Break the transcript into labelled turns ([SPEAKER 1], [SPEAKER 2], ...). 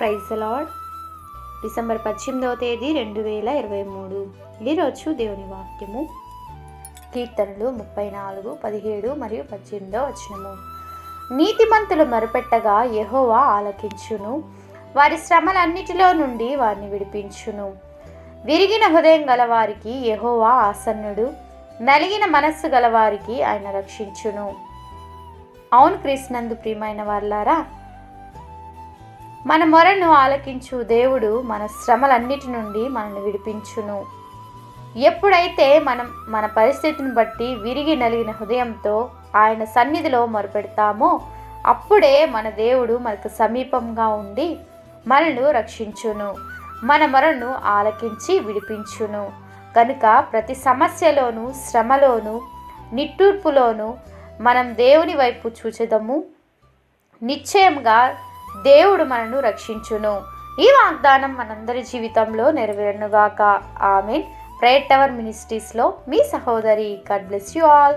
[SPEAKER 1] Praise lord. December పద్దెనిమిదవ తేదీ రెండు వేల ఇరవై మూడు. ఈరోజు దేవుని వాక్యము. కీర్తనలు ముప్పై నాలుగు పదిహేడు మరియు పద్దెనిమిదవ వచనము. నీతిమంతులు మరుపెట్టగా యహోవా ఆలకించును. వారి శ్రమలన్నిటిలో నుండి వారిని విడిపించును. విరిగిన హృదయం గలవారికి యహోవా ఆసన్నుడు. నలిగిన మనస్సు గలవారికి ఆయన రక్షించును. అవును క్రీస్తునందు ప్రియమైన వాళ్ళారా మన మొరను ఆలకించు దేవుడు మన శ్రమలన్నిటి నుండి మనల్ని విడిపించును. ఎప్పుడైతే మనం మన పరిస్థితిని బట్టి విరిగి నలిగిన హృదయంతో ఆయన సన్నిధిలో మొరపెడతామో అప్పుడే మన దేవుడు మనకు సమీపంగా ఉండి మనను రక్షించును. మన మొరను ఆలకించి విడిపించును. కనుక ప్రతి సమస్యలోను శ్రమలోను నిట్టూర్పులోను మనం దేవుని వైపు చూచెదము. నిశ్చయంగా దేవుడు మనను రక్షించును. ఈ వాగ్దానం మనందరి జీవితంలో నెరవేరునుగాక. ఆమె ప్రేయర్ టవర్ మినిస్ట్రీస్లో మీ సహోదరి. God bless you all